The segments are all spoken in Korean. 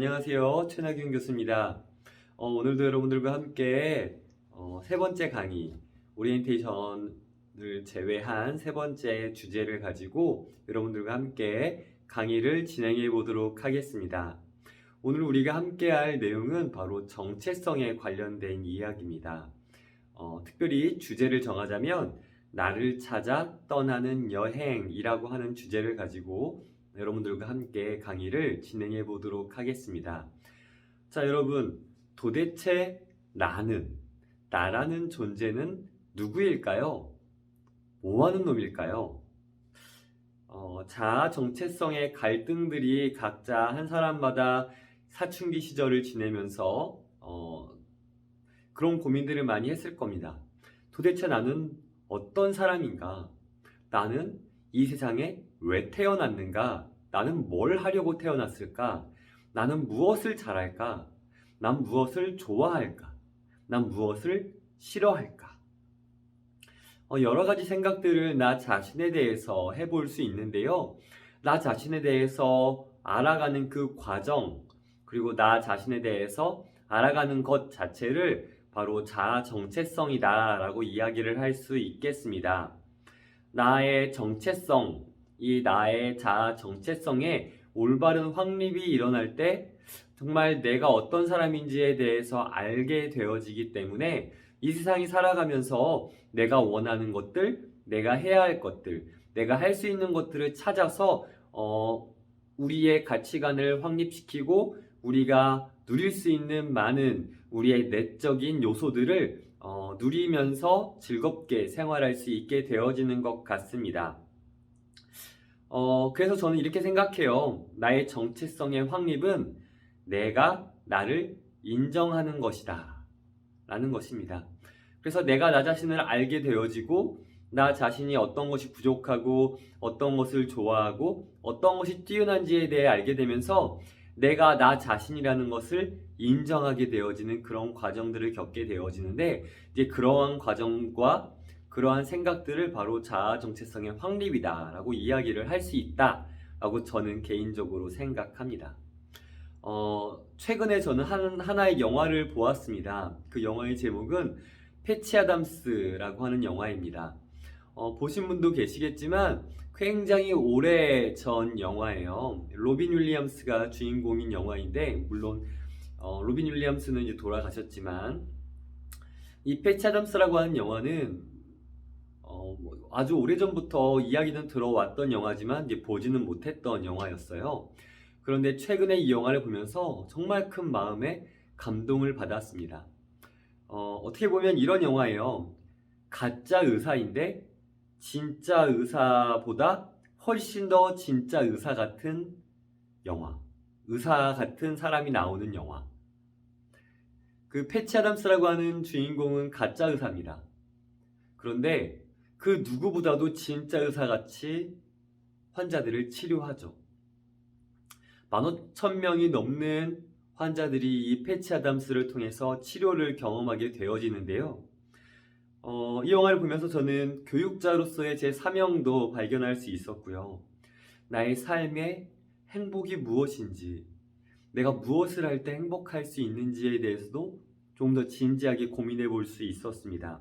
안녕하세요. 최나균 교수입니다. 어, 오늘도 여러분들과 함께 어, 세 번째 강의, 오리엔테이션을 제외한 세 번째 주제를 가지고 여러분들과 함께 강의를 진행해 보도록 하겠습니다. 오늘 우리가 함께 할 내용은 바로 정체성에 관련된 이야기입니다. 어, 특별히 주제를 정하자면 나를 찾아 떠나는 여행이라고 하는 주제를 가지고 여러분들과 함께 강의를 진행해 보도록 하겠습니다. 자, 여러분, 도대체 나는, 나라는 존재는 누구일까요? 뭐 하는 놈일까요? 어, 자아 정체성의 갈등들이 각자 한 사람마다 사춘기 시절을 지내면서 어, 그런 고민들을 많이 했을 겁니다. 도대체 나는 어떤 사람인가? 나는 이 세상에 왜 태어났는가? 나는 뭘 하려고 태어났을까? 나는 무엇을 잘할까? 난 무엇을 좋아할까? 난 무엇을 싫어할까? 어, 여러 가지 생각들을 나 자신에 대해서 해볼 수 있는데요. 나 자신에 대해서 알아가는 그 과정, 그리고 나 자신에 대해서 알아가는 것 자체를 바로 자아 정체성이다라고 이야기를 할 수 있겠습니다. 나의 정체성, 이 나의 자아 정체성에 올바른 확립이 일어날 때 정말 내가 어떤 사람인지에 대해서 알게 되어지기 때문에 이 세상이 살아가면서 내가 원하는 것들, 내가 해야 할 것들, 내가 할 수 있는 것들을 찾아서 어, 우리의 가치관을 확립시키고 우리가 누릴 수 있는 많은 우리의 내적인 요소들을 어, 누리면서 즐겁게 생활할 수 있게 되어지는 것 같습니다. 어, 그래서 저는 이렇게 생각해요. 나의 정체성의 확립은 내가 나를 인정하는 것이다. 라는 것입니다. 그래서 내가 나 자신을 알게 되어지고, 나 자신이 어떤 것이 부족하고, 어떤 것을 좋아하고, 어떤 것이 뛰어난지에 대해 알게 되면서, 내가 나 자신이라는 것을 인정하게 되어지는 그런 과정들을 겪게 되어지는데, 이제 그러한 과정과 그러한 생각들을 바로 자아 정체성의 확립이다라고 이야기를 할 수 있다라고 저는 개인적으로 생각합니다. 어, 최근에 저는 한, 하나의 영화를 보았습니다. 그 영화의 제목은 패치 아담스라고 하는 영화입니다. 어, 보신 분도 계시겠지만 굉장히 오래 전 영화예요. 로빈 윌리엄스가 주인공인 영화인데 물론 어, 로빈 윌리엄스는 이제 돌아가셨지만 이 패치 아담스라고 하는 영화는 어, 뭐 아주 오래전부터 이야기는 들어왔던 영화지만 이제 보지는 못했던 영화였어요. 그런데 최근에 이 영화를 보면서 정말 큰 마음에 감동을 받았습니다. 어, 어떻게 보면 이런 영화예요. 가짜 의사인데 진짜 의사보다 훨씬 더 진짜 의사 같은 영화. 의사 같은 사람이 나오는 영화. 그 패치 아담스라고 하는 주인공은 가짜 의사입니다. 그런데 그 누구보다도 진짜 의사같이 환자들을 치료하죠. 만 오천 명이 넘는 환자들이 이 패치 아담스를 통해서 치료를 경험하게 되어지는데요. 어, 이 영화를 보면서 저는 교육자로서의 제 사명도 발견할 수 있었고요. 나의 삶의 행복이 무엇인지, 내가 무엇을 할 때 행복할 수 있는지에 대해서도 좀 더 진지하게 고민해 볼 수 있었습니다.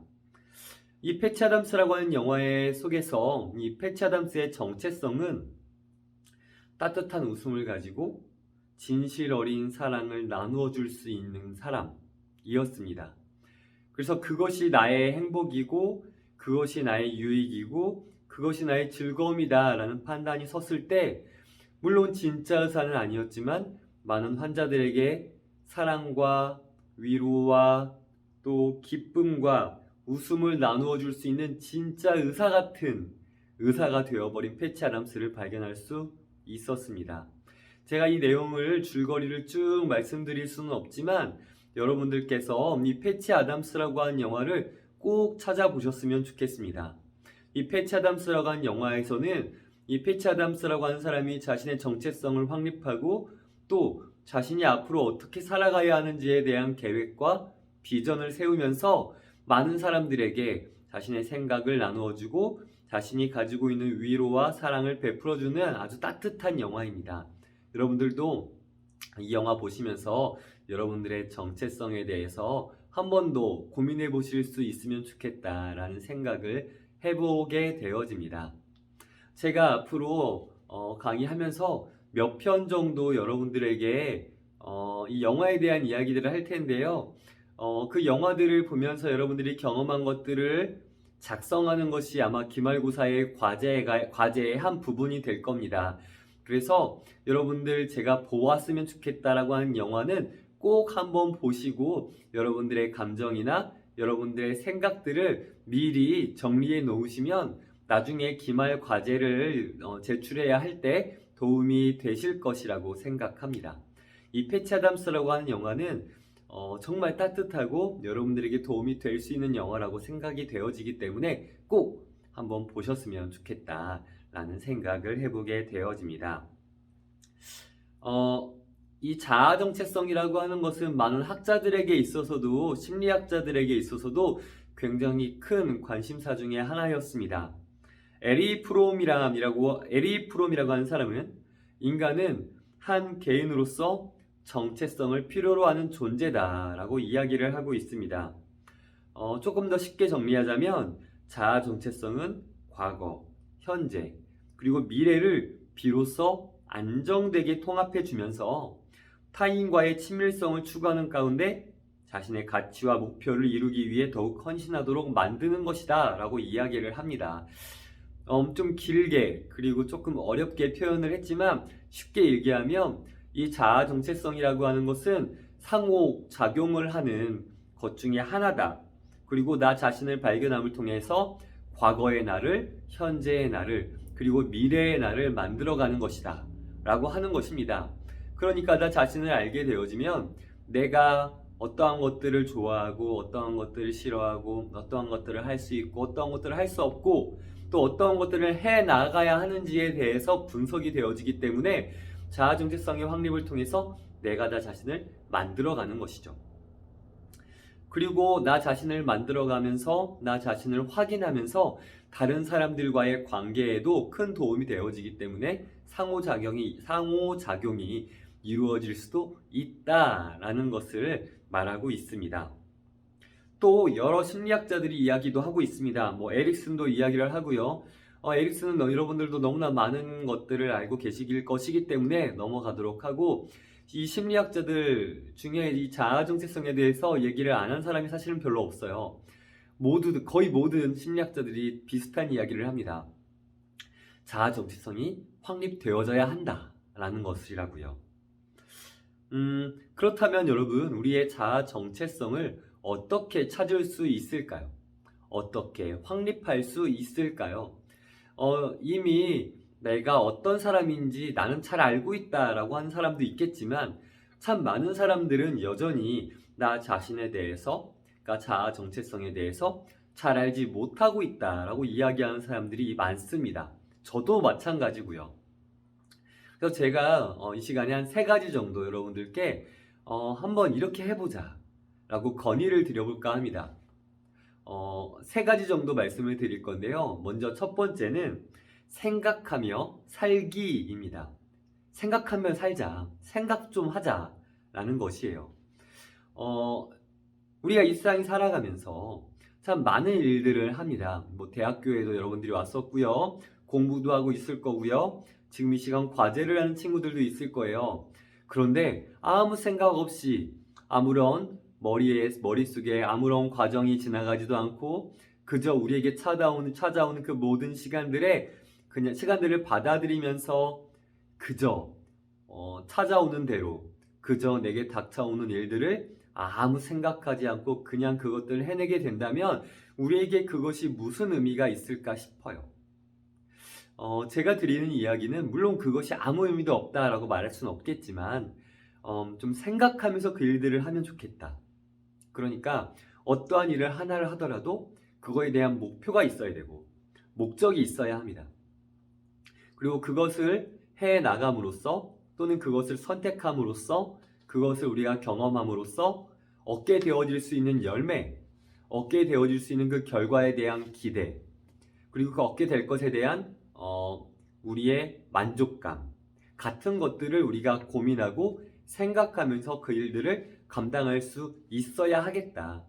이 패치 아담스라고 하는 영화의 속에서 이 패치 아담스의 정체성은 따뜻한 웃음을 가지고 진실 어린 사랑을 나누어 줄 수 있는 사람이었습니다. 그래서 그것이 나의 행복이고 그것이 나의 유익이고 그것이 나의 즐거움이다라는 판단이 섰을 때 물론 진짜 의사는 아니었지만 많은 환자들에게 사랑과 위로와 또 기쁨과 웃음을 나누어 줄 수 있는 진짜 의사 같은 의사가 되어버린 패치 아담스를 발견할 수 있었습니다. 제가 이 내용을 줄거리를 쭉 말씀드릴 수는 없지만 여러분들께서 이 패치 아담스라고 하는 영화를 꼭 찾아보셨으면 좋겠습니다. 이 패치 아담스라고 하는 영화에서는 이 패치 아담스라고 하는 사람이 자신의 정체성을 확립하고 또 자신이 앞으로 어떻게 살아가야 하는지에 대한 계획과 비전을 세우면서 많은 사람들에게 자신의 생각을 나누어주고 자신이 가지고 있는 위로와 사랑을 베풀어주는 아주 따뜻한 영화입니다. 여러분들도 이 영화 보시면서 여러분들의 정체성에 대해서 한 번 더 고민해 보실 수 있으면 좋겠다라는 생각을 해보게 되어집니다. 제가 앞으로 어, 강의하면서 몇 편 정도 여러분들에게 어, 이 영화에 대한 이야기들을 할 텐데요. 어, 그 영화들을 보면서 여러분들이 경험한 것들을 작성하는 것이 아마 기말고사의 과제가, 과제의 한 부분이 될 겁니다. 그래서 여러분들 제가 보았으면 좋겠다라고 하는 영화는 꼭 한번 보시고 여러분들의 감정이나 여러분들의 생각들을 미리 정리해 놓으시면 나중에 기말 과제를 어, 제출해야 할 때 도움이 되실 것이라고 생각합니다. 이 패치 아담스라고 하는 영화는 어, 정말 따뜻하고 여러분들에게 도움이 될 수 있는 영화라고 생각이 되어지기 때문에 꼭 한번 보셨으면 좋겠다라는 생각을 해보게 되어집니다. 어, 이 자아 정체성이라고 하는 것은 많은 학자들에게 있어서도 심리학자들에게 있어서도 굉장히 큰 관심사 중의 하나였습니다. 에리 프롬이라고 에리 프롬이라고 하는 사람은 인간은 한 개인으로서 정체성을 필요로 하는 존재다라고 이야기를 하고 있습니다. 어, 조금 더 쉽게 정리하자면 자아 정체성은 과거, 현재, 그리고 미래를 비로소 안정되게 통합해 주면서 타인과의 친밀성을 추구하는 가운데 자신의 가치와 목표를 이루기 위해 더욱 헌신하도록 만드는 것이다 라고 이야기를 합니다. 음, 좀 길게 그리고 조금 어렵게 표현을 했지만 쉽게 얘기하면 이 자아 정체성이라고 하는 것은 상호 작용을 하는 것 중에 하나다. 그리고 나 자신을 발견함을 통해서 과거의 나를, 현재의 나를, 그리고 미래의 나를 만들어가는 것이다. 라고 하는 것입니다. 그러니까 나 자신을 알게 되어지면 내가 어떠한 것들을 좋아하고 어떠한 것들을 싫어하고 어떠한 것들을 할 수 있고 어떠한 것들을 할 수 없고 또 어떠한 것들을 해 나가야 하는지에 대해서 분석이 되어지기 때문에 자아 정체성의 확립을 통해서 내가 나 자신을 만들어가는 것이죠. 그리고 나 자신을 만들어가면서 나 자신을 확인하면서 다른 사람들과의 관계에도 큰 도움이 되어지기 때문에 상호작용이 상호작용이 이루어질 수도 있다라는 것을 말하고 있습니다. 또 여러 심리학자들이 이야기도 하고 있습니다. 뭐 에릭슨도 이야기를 하고요. 어, 에릭슨은 너- 여러분들도 너무나 많은 것들을 알고 계시길 것이기 때문에 넘어가도록 하고 이 심리학자들 중에 이 자아 정체성에 대해서 얘기를 안 한 사람이 사실은 별로 없어요. 모두 거의 모든 심리학자들이 비슷한 이야기를 합니다. 자아 정체성이 확립되어져야 한다라는 것이라고요. 음, 그렇다면 여러분 우리의 자아 정체성을 어떻게 찾을 수 있을까요? 어떻게 확립할 수 있을까요? 어, 이미 내가 어떤 사람인지 나는 잘 알고 있다라고 하는 사람도 있겠지만 참 많은 사람들은 여전히 나 자신에 대해서 그러니까 자아 정체성에 대해서 잘 알지 못하고 있다라고 이야기하는 사람들이 많습니다. 저도 마찬가지고요. 그래서 제가 어, 이 시간에 한 세 가지 정도 여러분들께 어, 한번 이렇게 해보자 라고 건의를 드려볼까 합니다. 어, 세 가지 정도 말씀을 드릴 건데요. 먼저 첫 번째는 생각하며 살기입니다. 생각하며 살자. 생각 좀 하자. 라는 것이에요. 어, 우리가 이 세상에 살아가면서 참 많은 일들을 합니다. 뭐 대학교에도 여러분들이 왔었고요. 공부도 하고 있을 거고요. 지금 이 시간 과제를 하는 친구들도 있을 거예요. 그런데 아무 생각 없이 아무런 머리에 머릿속에 아무런 과정이 지나가지도 않고 그저 우리에게 찾아오는 찾아오는 그 모든 시간들에 그냥 시간들을 받아들이면서 그저 어, 찾아오는 대로 그저 내게 닥쳐오는 일들을 아무 생각하지 않고 그냥 그것들을 해내게 된다면 우리에게 그것이 무슨 의미가 있을까 싶어요. 어, 제가 드리는 이야기는 물론 그것이 아무 의미도 없다라고 말할 수는 없겠지만 어, 좀 생각하면서 그 일들을 하면 좋겠다. 그러니까 어떠한 일을 하나를 하더라도 그거에 대한 목표가 있어야 되고 목적이 있어야 합니다. 그리고 그것을 해 나감으로써 또는 그것을 선택함으로써 그것을 우리가 경험함으로써 얻게 되어질 수 있는 열매, 얻게 되어질 수 있는 그 결과에 대한 기대, 그리고 그 얻게 될 것에 대한 어, 우리의 만족감 같은 것들을 우리가 고민하고 생각하면서 그 일들을 감당할 수 있어야 하겠다.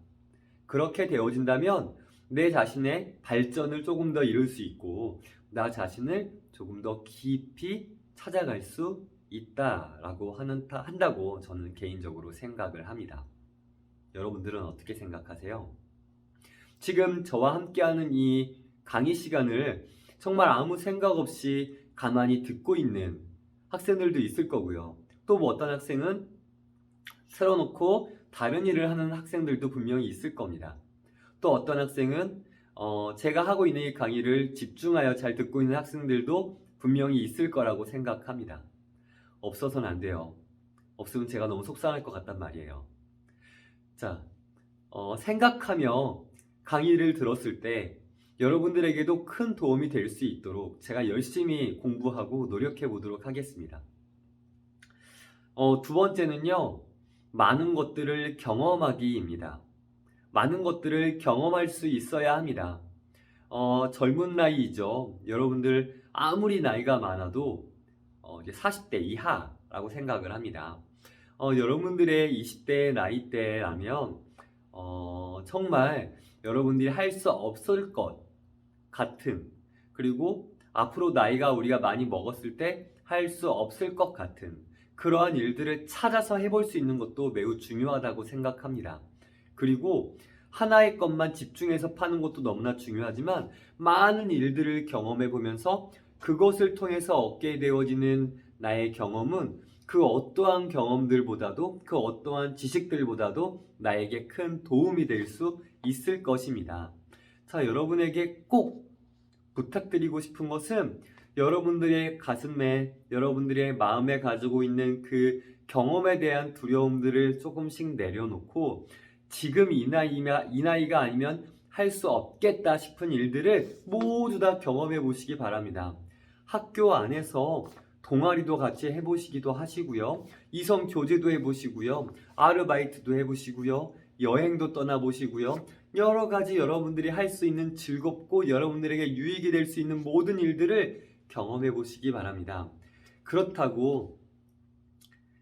그렇게 되어진다면 내 자신의 발전을 조금 더 이룰 수 있고 나 자신을 조금 더 깊이 찾아갈 수 있다라고 하는 한다고 저는 개인적으로 생각을 합니다. 여러분들은 어떻게 생각하세요? 지금 저와 함께하는 이 강의 시간을 정말 아무 생각 없이 가만히 듣고 있는 학생들도 있을 거고요. 또 뭐 어떤 학생은 틀어놓고 다른 일을 하는 학생들도 분명히 있을 겁니다. 또 어떤 학생은 어, 제가 하고 있는 이 강의를 집중하여 잘 듣고 있는 학생들도 분명히 있을 거라고 생각합니다. 없어서는 안 돼요. 없으면 제가 너무 속상할 것 같단 말이에요. 자, 어, 생각하며 강의를 들었을 때 여러분들에게도 큰 도움이 될 수 있도록 제가 열심히 공부하고 노력해 보도록 하겠습니다. 어, 두 번째는요, 많은 것들을 경험하기입니다. 많은 것들을 경험할 수 있어야 합니다. 어, 젊은 나이이죠. 여러분들 아무리 나이가 많아도 어, 이제 40대 이하라고 생각을 합니다. 어, 여러분들의 20대 나이 때라면 어, 정말 여러분들이 할 수 없을 것 같은 그리고 앞으로 나이가 우리가 많이 먹었을 때 할 수 없을 것 같은 그러한 일들을 찾아서 해볼 수 있는 것도 매우 중요하다고 생각합니다. 그리고 하나의 것만 집중해서 파는 것도 너무나 중요하지만 많은 일들을 경험해 보면서 그것을 통해서 얻게 되어지는 나의 경험은 그 어떠한 경험들보다도 그 어떠한 지식들보다도 나에게 큰 도움이 될 수 있을 것입니다. 자, 여러분에게 꼭 부탁드리고 싶은 것은 여러분들의 가슴에, 여러분들의 마음에 가지고 있는 그 경험에 대한 두려움들을 조금씩 내려놓고 지금 이 나이가, 이 나이가 아니면 할 수 없겠다 싶은 일들을 모두 다 경험해 보시기 바랍니다. 학교 안에서 동아리도 같이 해보시기도 하시고요. 이성 교제도 해보시고요. 아르바이트도 해보시고요. 여행도 떠나보시고요. 여러 가지 여러분들이 할 수 있는 즐겁고 여러분들에게 유익이 될 수 있는 모든 일들을 경험해 보시기 바랍니다. 그렇다고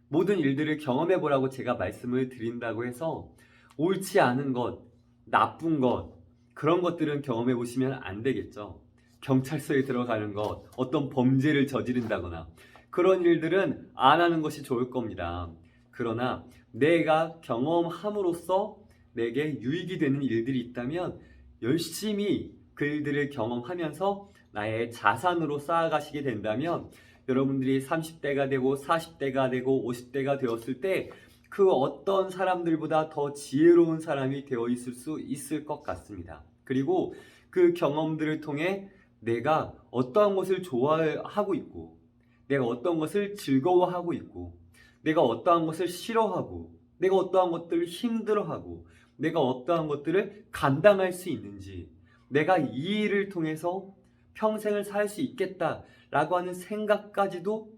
모든 일들을 경험해 보라고 제가 말씀을 드린다고 해서 옳지 않은 것, 나쁜 것, 그런 것들은 경험해 보시면 안 되겠죠. 경찰서에 들어가는 것, 어떤 범죄를 저지른다거나 그런 일들은 안 하는 것이 좋을 겁니다. 그러나 내가 경험함으로써 내게 유익이 되는 일들이 있다면 열심히 그 일들을 경험하면서 나의 자산으로 쌓아가시게 된다면 여러분들이 30대가 되고 40대가 되고 50대가 되었을 때 그 어떤 사람들보다 더 지혜로운 사람이 되어 있을 수 있을 것 같습니다. 그리고 그 경험들을 통해 내가 어떠한 것을 좋아하고 있고, 내가 어떤 것을 즐거워하고 있고, 내가 어떠한 것을 싫어하고, 내가 어떠한 것들을 힘들어하고, 내가 어떠한 것들을 감당할 수 있는지, 내가 이 일을 통해서 평생을 살 수 있겠다라고 하는 생각까지도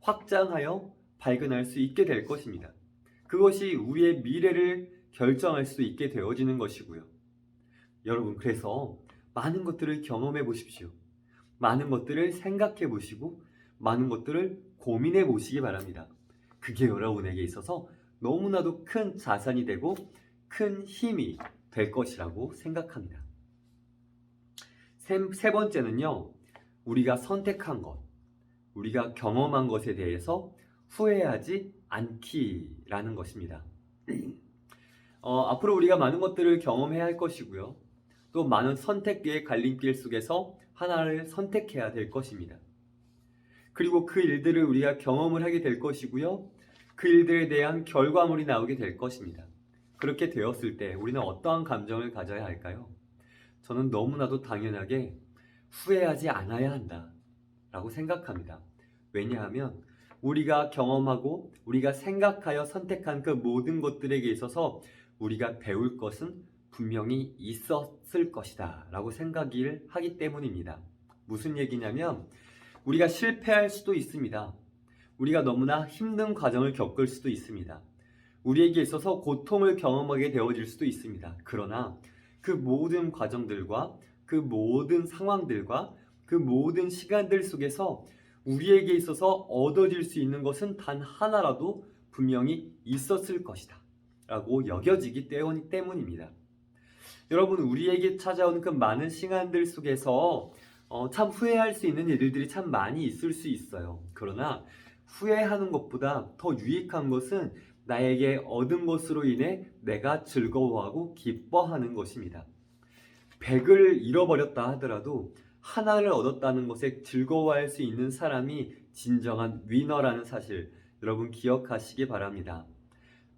확장하여 발견할 수 있게 될 것입니다. 그것이 우리의 미래를 결정할 수 있게 되어지는 것이고요. 여러분, 그래서 많은 것들을 경험해 보십시오. 많은 것들을 생각해 보시고, 많은 것들을 고민해 보시기 바랍니다. 그게 여러분에게 있어서 너무나도 큰 자산이 되고 큰 힘이 될 것이라고 생각합니다. 세, 세 번째는요, 우리가 선택한 것, 우리가 경험한 것에 대해서 후회하지 않기라는 것입니다. 어, 앞으로 우리가 많은 것들을 경험해야 할 것이고요. 또 많은 선택의 갈림길 속에서 하나를 선택해야 될 것입니다. 그리고 그 일들을 우리가 경험을 하게 될 것이고요. 그 일들에 대한 결과물이 나오게 될 것입니다. 그렇게 되었을 때 우리는 어떠한 감정을 가져야 할까요? 저는 너무나도 당연하게 후회하지 않아야 한다. 라고 생각합니다. 왜냐하면 우리가 경험하고 우리가 생각하여 선택한 그 모든 것들에게 있어서 우리가 배울 것은 분명히 있었을 것이다. 라고 생각을 하기 때문입니다. 무슨 얘기냐면 우리가 실패할 수도 있습니다. 우리가 너무나 힘든 과정을 겪을 수도 있습니다. 우리에게 있어서 고통을 경험하게 되어질 수도 있습니다. 그러나 그 모든 과정들과 그 모든 상황들과 그 모든 시간들 속에서 우리에게 있어서 얻어질 수 있는 것은 단 하나라도 분명히 있었을 것이다. 라고 여겨지기 때문- 때문입니다. 여러분, 우리에게 찾아온 그 많은 시간들 속에서 어, 참 후회할 수 있는 일들이 참 많이 있을 수 있어요. 그러나 후회하는 것보다 더 유익한 것은 나에게 얻은 것으로 인해 내가 즐거워하고 기뻐하는 것입니다. 100을 잃어버렸다 하더라도 하나를 얻었다는 것에 즐거워할 수 있는 사람이 진정한 위너라는 사실 여러분 기억하시기 바랍니다.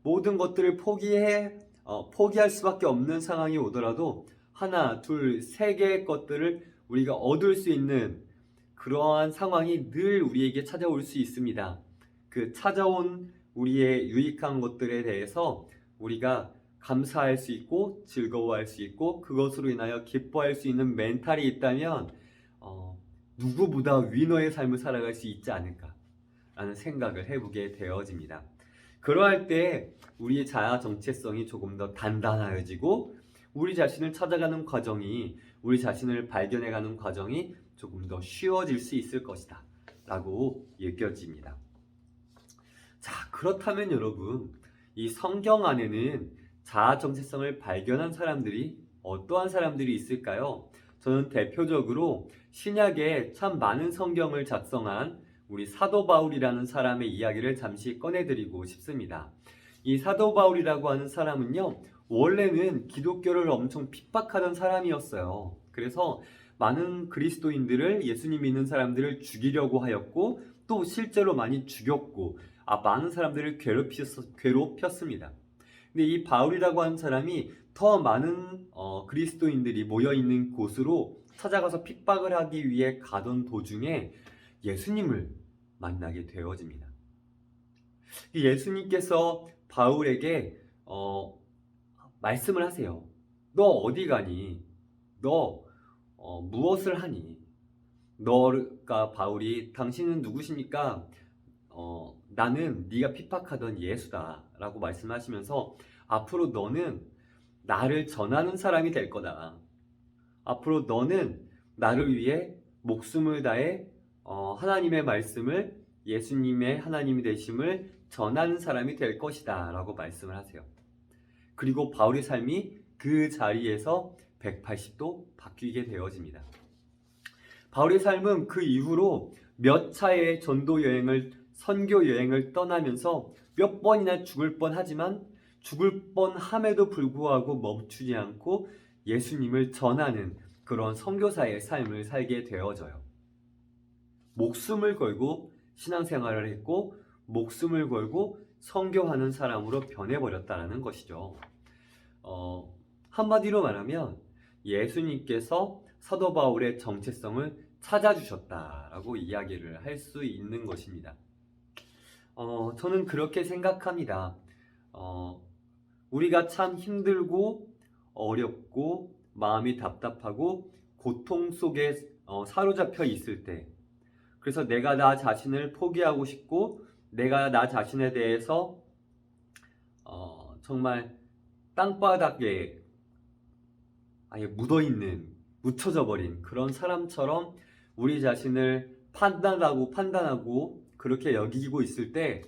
모든 것들을 포기해 어, 포기할 수밖에 없는 상황이 오더라도 하나, 둘, 세 개의 것들을 우리가 얻을 수 있는 그러한 상황이 늘 우리에게 찾아올 수 있습니다. 그 찾아온 우리의 유익한 것들에 대해서 우리가 감사할 수 있고 즐거워할 수 있고 그것으로 인하여 기뻐할 수 있는 멘탈이 있다면 어, 누구보다 위너의 삶을 살아갈 수 있지 않을까라는 생각을 해보게 되어집니다. 그러할 때 우리의 자아 정체성이 조금 더 단단해지고 우리 자신을 찾아가는 과정이 우리 자신을 발견해가는 과정이 조금 더 쉬워질 수 있을 것이다 라고 여겨집니다. 자 그렇다면 여러분 이 성경 안에는 자아 정체성을 발견한 사람들이 어떠한 사람들이 있을까요? 저는 대표적으로 신약에 참 많은 성경을 작성한 우리 사도 바울이라는 사람의 이야기를 잠시 꺼내드리고 싶습니다. 이 사도 바울이라고 하는 사람은요, 원래는 기독교를 엄청 핍박하던 사람이었어요. 그래서 많은 그리스도인들을 예수님 믿는 사람들을 죽이려고 하였고, 또 실제로 많이 죽였고, 아, 많은 사람들을 괴롭혔, 괴롭혔습니다. 근데 이 바울이라고 하는 사람이 더 많은 어, 그리스도인들이 모여 있는 곳으로 찾아가서 핍박을 하기 위해 가던 도중에 예수님을 만나게 되어집니다. 이 예수님께서 바울에게 어, 말씀을 하세요. 너 어디 가니? 너 어, 무엇을 하니? 너가 바울이 당신은 누구십니까? 어, 나는 네가 핍박하던 예수다라고 말씀하시면서 앞으로 너는 나를 전하는 사람이 될 거다. 앞으로 너는 나를 위해 목숨을 다해 어, 하나님의 말씀을 예수님의 하나님이 되심을 전하는 사람이 될 것이다 라고 말씀을 하세요. 그리고 바울의 삶이 그 자리에서 180도 바뀌게 되어집니다. 바울의 삶은 그 이후로 몇 차례의 전도 여행을 선교 여행을 떠나면서 몇 번이나 죽을 뻔하지만 죽을 뻔함에도 불구하고 멈추지 않고 예수님을 전하는 그런 선교사의 삶을 살게 되어져요. 목숨을 걸고 신앙생활을 했고 목숨을 걸고 선교하는 사람으로 변해버렸다는 것이죠. 어, 한마디로 말하면 예수님께서 사도 바울의 정체성을 찾아주셨다라고 이야기를 할 수 있는 것입니다. 어, 저는 그렇게 생각합니다. 어, 우리가 참 힘들고 어렵고 마음이 답답하고 고통 속에 어, 사로잡혀 있을 때, 그래서 내가 나 자신을 포기하고 싶고, 내가 나 자신에 대해서 어, 정말 땅바닥에 아예 묻어 있는, 묻혀져 버린 그런 사람처럼 우리 자신을 판단하고 판단하고 그렇게 여기고 있을 때,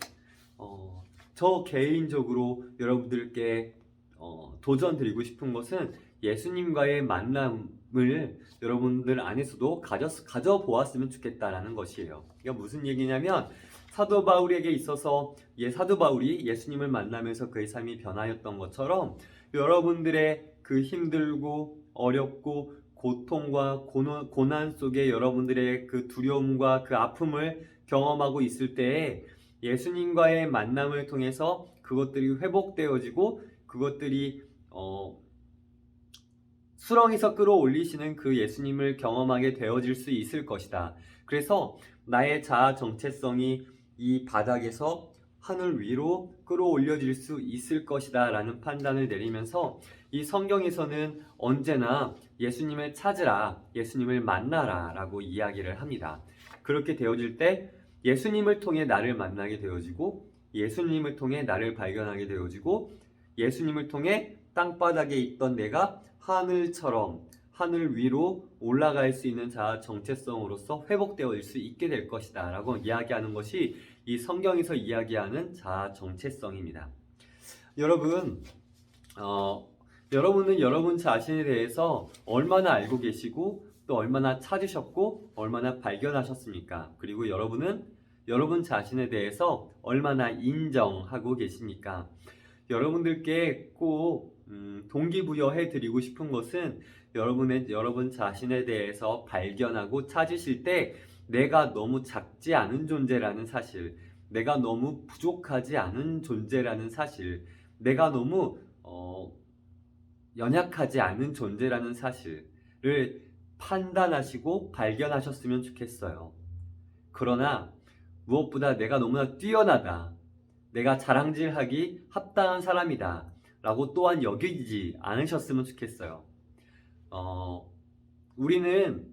어, 저 개인적으로 여러분들께 어, 도전 드리고 싶은 것은 예수님과의 만남을 여러분들 안에서도 가져, 가져보았으면 좋겠다라는 것이에요. 이게 무슨 얘기냐면 사도 바울에게 있어서 예, 사도 바울이 예수님을 만나면서 그의 삶이 변하였던 것처럼 여러분들의 그 힘들고 어렵고 고통과 고난, 고난 속에 여러분들의 그 두려움과 그 아픔을 경험하고 있을 때에 예수님과의 만남을 통해서 그것들이 회복되어지고 그것들이 어, 수렁에서 끌어올리시는 그 예수님을 경험하게 되어질 수 있을 것이다. 그래서 나의 자아 정체성이 이 바닥에서 하늘 위로 끌어올려질 수 있을 것이다 라는 판단을 내리면서 이 성경에서는 언제나 예수님을 찾으라, 예수님을 만나라 라고 이야기를 합니다. 그렇게 되어질 때 예수님을 통해 나를 만나게 되어지고 예수님을 통해 나를 발견하게 되어지고 예수님을 통해 땅바닥에 있던 내가 하늘처럼 하늘 위로 올라갈 수 있는 자아 정체성으로서 회복되어질 수 있게 될 것이다 라고 이야기하는 것이 이 성경에서 이야기하는 자아 정체성입니다. 여러분, 어, 여러분은 여러분 자신에 대해서 얼마나 알고 계시고 또 얼마나 찾으셨고 얼마나 발견하셨습니까? 그리고 여러분은 여러분 자신에 대해서 얼마나 인정하고 계십니까? 여러분들께 꼭 음, 동기부여해 드리고 싶은 것은 여러분의 여러분 자신에 대해서 발견하고 찾으실 때 내가 너무 작지 않은 존재라는 사실, 내가 너무 부족하지 않은 존재라는 사실, 내가 너무 어, 연약하지 않은 존재라는 사실을 판단하시고 발견하셨으면 좋겠어요. 그러나 무엇보다 내가 너무나 뛰어나다. 내가 자랑질하기 합당한 사람이다. 라고 또한 여기지 않으셨으면 좋겠어요. 어, 우리는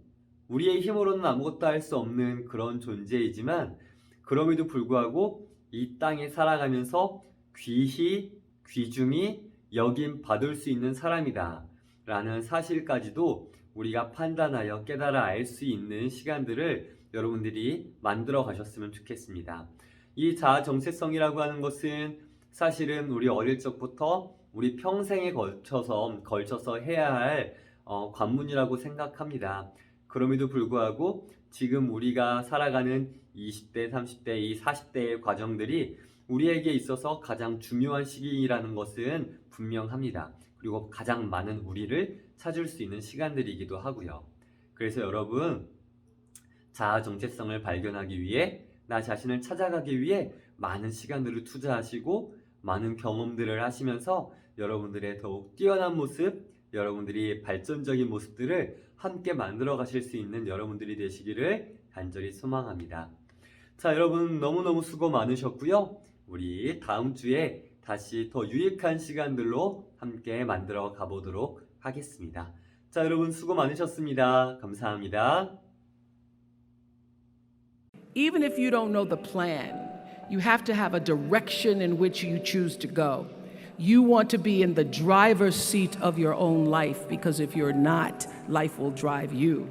우리의 힘으로는 아무것도 할 수 없는 그런 존재이지만 그럼에도 불구하고 이 땅에 살아가면서 귀히 귀중히 여김 받을 수 있는 사람이다 라는 사실까지도 우리가 판단하여 깨달아 알 수 있는 시간들을 여러분들이 만들어 가셨으면 좋겠습니다. 이 자아 정체성이라고 하는 것은 사실은 우리 어릴 적부터 우리 평생에 걸쳐서 걸쳐서 해야 할 어, 관문이라고 생각합니다. 그럼에도 불구하고 지금 우리가 살아가는 20대, 30대, 이 40대의 과정들이 우리에게 있어서 가장 중요한 시기라는 것은 분명합니다. 그리고 가장 많은 우리를 찾을 수 있는 시간들이기도 하고요. 그래서 여러분 자아 정체성을 발견하기 위해 나 자신을 찾아가기 위해 많은 시간들을 투자하시고 많은 경험들을 하시면서 여러분들의 더욱 뛰어난 모습, 여러분들이 발전적인 모습들을 함께 만들어 가실 수 있는 여러분들이 되시기를 간절히 소망합니다. 자, 여러분 너무너무 수고 많으셨고요. 우리 다음 주에 다시 더 유익한 시간들로 함께 만들어 가보도록 하겠습니다. 자, 여러분 수고 많으셨습니다. 감사합니다. Even if you don't know the plan, you have to have a direction in which you choose to go. You want to be in the driver's seat of your own life because if you're not, life will drive you.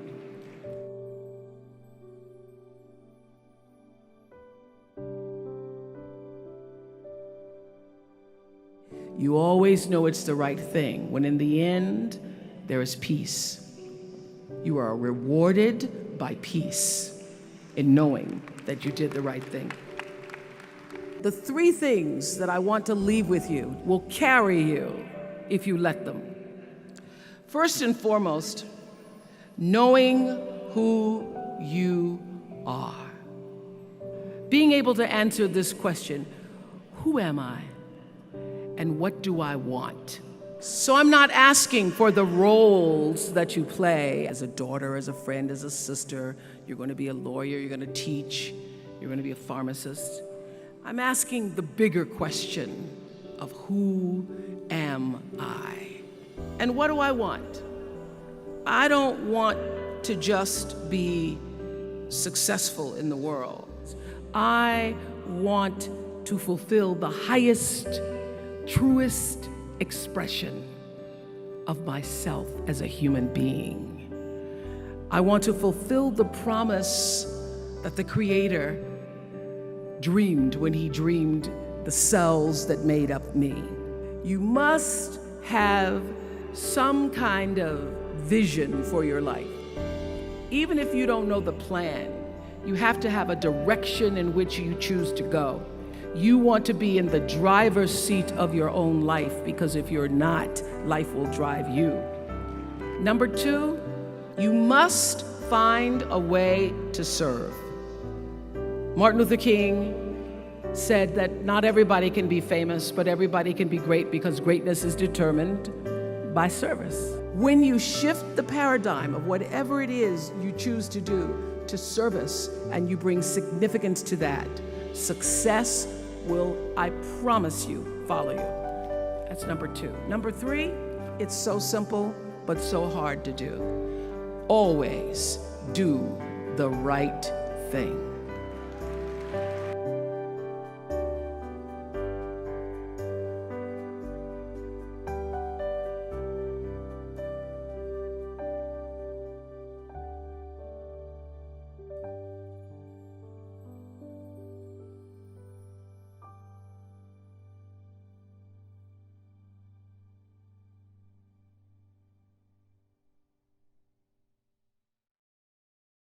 You always know it's the right thing when in the end, there is peace. You are rewarded by peace in knowing that you did the right thing. The three things that I want to leave with you will carry you if you let them. First and foremost, knowing who you are. Being able to answer this question Who am I? And what do I want? So I'm not asking for the roles that you play as a daughter, as a friend, as a sister. You're going to be a lawyer, you're going to teach, you're going to be a pharmacist. I'm asking the bigger question of who am I? And what do I want? I don't want to just be successful in the world. I want to fulfill the highest, truest expression of myself as a human being. I want to fulfill the promise that the Creator dreamed when He dreamed the cells that made up me. You must have some kind of vision for your life. Even if you don't know the plan, you have to have a direction in which you choose to go. You want to be in the driver's seat of your own life because if you're not, life will drive you. Number two, you must find a way to serve. Martin Luther King said that not everybody can be famous, but everybody can be great because greatness is determined by service. When you shift the paradigm of whatever it is you choose to do to service and you bring significance to that, success will, I promise you, follow you. That's number two. Number three, it's so simple but so hard to do. Always do the right thing.